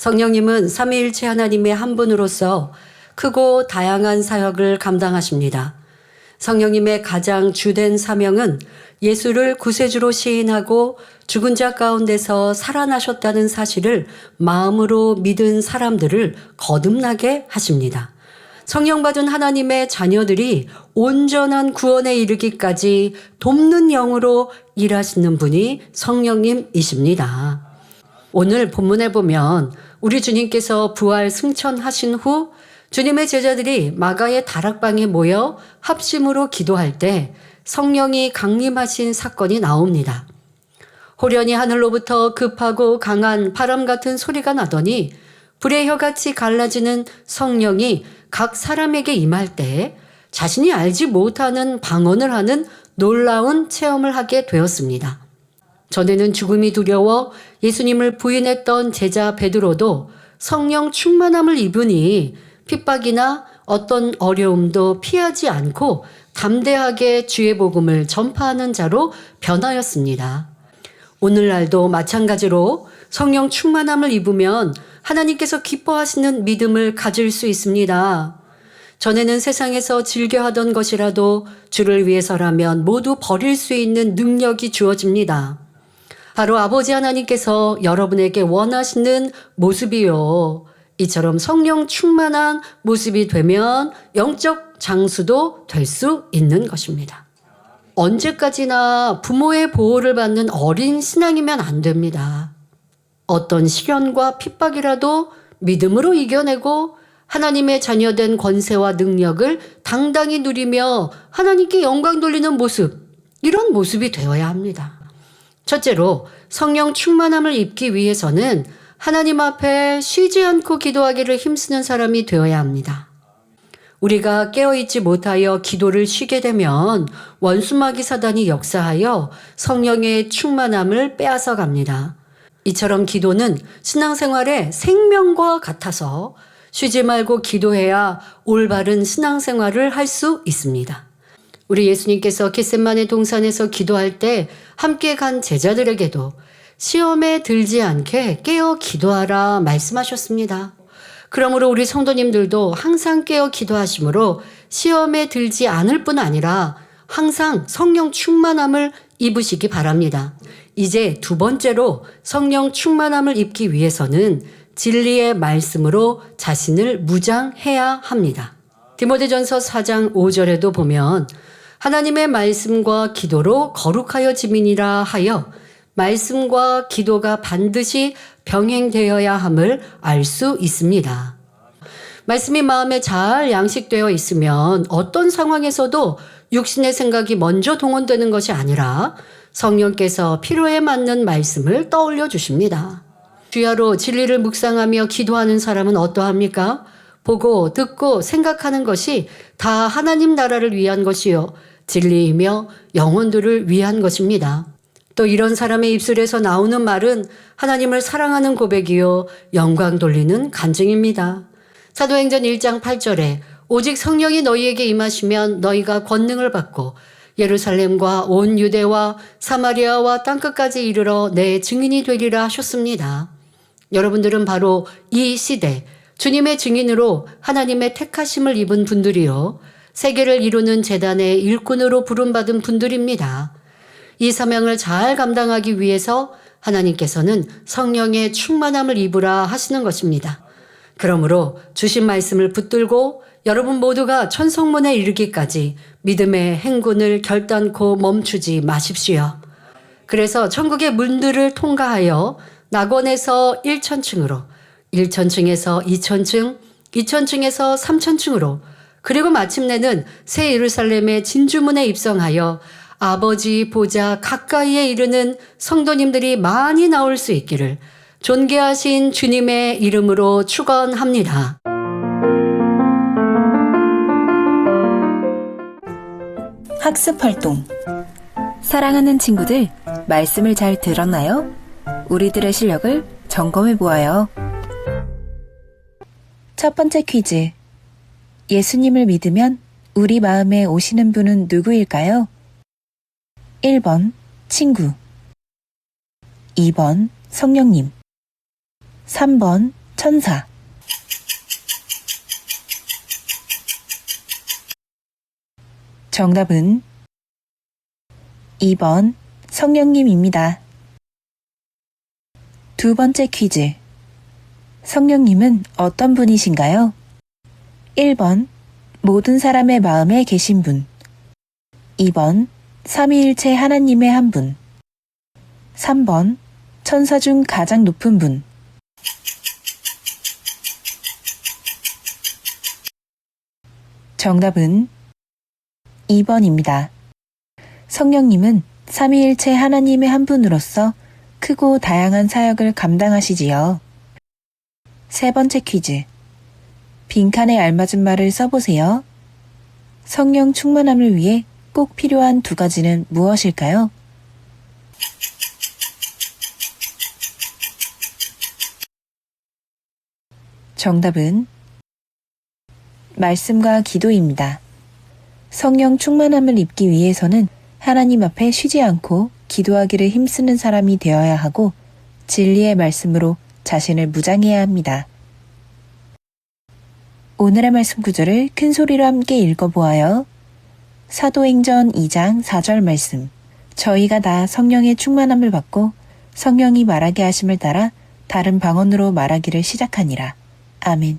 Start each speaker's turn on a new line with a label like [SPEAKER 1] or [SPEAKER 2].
[SPEAKER 1] 성령님은 삼위일체 하나님의 한 분으로서 크고 다양한 사역을 감당하십니다. 성령님의 가장 주된 사명은 예수를 구세주로 시인하고 죽은 자 가운데서 살아나셨다는 사실을 마음으로 믿은 사람들을 거듭나게 하십니다. 성령 받은 하나님의 자녀들이 온전한 구원에 이르기까지 돕는 영으로 일하시는 분이 성령님이십니다. 오늘 본문에 보면 우리 주님께서 부활 승천하신 후 주님의 제자들이 마가의 다락방에 모여 합심으로 기도할 때 성령이 강림하신 사건이 나옵니다. 호련히 하늘로부터 급하고 강한 바람 같은 소리가 나더니 불의 혀같이 갈라지는 성령이 각 사람에게 임할 때 자신이 알지 못하는 방언을 하는 놀라운 체험을 하게 되었습니다. 전에는 죽음이 두려워 예수님을 부인했던 제자 베드로도 성령 충만함을 입으니 핍박이나 어떤 어려움도 피하지 않고 담대하게 주의 복음을 전파하는 자로 변하였습니다. 오늘날도 마찬가지로 성령 충만함을 입으면 하나님께서 기뻐하시는 믿음을 가질 수 있습니다. 전에는 세상에서 즐겨하던 것이라도 주를 위해서라면 모두 버릴 수 있는 능력이 주어집니다. 바로 아버지 하나님께서 여러분에게 원하시는 모습이요. 이처럼 성령 충만한 모습이 되면 영적 장수도 될 수 있는 것입니다. 언제까지나 부모의 보호를 받는 어린 신앙이면 안 됩니다. 어떤 시련과 핍박이라도 믿음으로 이겨내고 하나님의 자녀된 권세와 능력을 당당히 누리며 하나님께 영광 돌리는 모습, 이런 모습이 되어야 합니다. 첫째로 성령 충만함을 입기 위해서는 하나님 앞에 쉬지 않고 기도하기를 힘쓰는 사람이 되어야 합니다. 우리가 깨어있지 못하여 기도를 쉬게 되면 원수마귀 사단이 역사하여 성령의 충만함을 빼앗아 갑니다. 이처럼 기도는 신앙생활의 생명과 같아서 쉬지 말고 기도해야 올바른 신앙생활을 할 수 있습니다. 우리 예수님께서 겟셋만의 동산에서 기도할 때 함께 간 제자들에게도 시험에 들지 않게 깨어 기도하라 말씀하셨습니다. 그러므로 우리 성도님들도 항상 깨어 기도하심으로 시험에 들지 않을 뿐 아니라 항상 성령 충만함을 입으시기 바랍니다. 이제 두 번째로 성령 충만함을 입기 위해서는 진리의 말씀으로 자신을 무장해야 합니다. 디모데전서 4장 5절에도 보면 하나님의 말씀과 기도로 거룩하여 지민이라 하여 말씀과 기도가 반드시 병행되어야 함을 알 수 있습니다. 말씀이 마음에 잘 양식되어 있으면 어떤 상황에서도 육신의 생각이 먼저 동원되는 것이 아니라 성령께서 필요에 맞는 말씀을 떠올려 주십니다. 주야로 진리를 묵상하며 기도하는 사람은 어떠합니까? 보고 듣고 생각하는 것이 다 하나님 나라를 위한 것이요. 진리이며 영혼들을 위한 것입니다. 또 이런 사람의 입술에서 나오는 말은 하나님을 사랑하는 고백이요. 영광 돌리는 간증입니다. 사도행전 1장 8절에 오직 성령이 너희에게 임하시면 너희가 권능을 받고 예루살렘과 온 유대와 사마리아와 땅끝까지 이르러 내 증인이 되리라 하셨습니다. 여러분들은 바로 이 시대 주님의 증인으로 하나님의 택하심을 입은 분들이요. 세계를 이루는 재단의 일꾼으로 부름받은 분들입니다. 이 사명을 잘 감당하기 위해서 하나님께서는 성령의 충만함을 입으라 하시는 것입니다. 그러므로 주신 말씀을 붙들고 여러분 모두가 천성문에 이르기까지 믿음의 행군을 결단코 멈추지 마십시오. 그래서 천국의 문들을 통과하여 낙원에서 1천층으로, 1천층에서 2천층, 2천층에서 3천층으로, 그리고 마침내는 새 예루살렘의 진주문에 입성하여 아버지 보자 가까이에 이르는 성도님들이 많이 나올 수 있기를 존귀하신 주님의 이름으로 축원합니다.
[SPEAKER 2] 학습 활동. 사랑하는 친구들, 말씀을 잘 들었나요? 우리들의 실력을 점검해 보아요. 첫 번째 퀴즈. 예수님을 믿으면 우리 마음에 오시는 분은 누구일까요? 1번 친구 2번 성령님 3번 천사. 정답은 2번 성령님입니다. 두 번째 퀴즈. 성령님은 어떤 분이신가요? 1번 모든 사람의 마음에 계신 분. 2번 삼위일체 하나님의 한 분. 3번 천사 중 가장 높은 분. 정답은 2번입니다. 성령님은 삼위일체 하나님의 한 분으로서 크고 다양한 사역을 감당하시지요. 세 번째 퀴즈. 빈칸에 알맞은 말을 써보세요. 성령 충만함을 위해 꼭 필요한 두 가지는 무엇일까요? 정답은 말씀과 기도입니다. 성령 충만함을 입기 위해서는 하나님 앞에 쉬지 않고 기도하기를 힘쓰는 사람이 되어야 하고 진리의 말씀으로 자신을 무장해야 합니다. 오늘의 말씀 구절을 큰 소리로 함께 읽어보아요. 사도행전 2장 4절 말씀. 저희가 다 성령의 충만함을 받고 성령이 말하게 하심을 따라 다른 방언으로 말하기를 시작하니라. 아멘.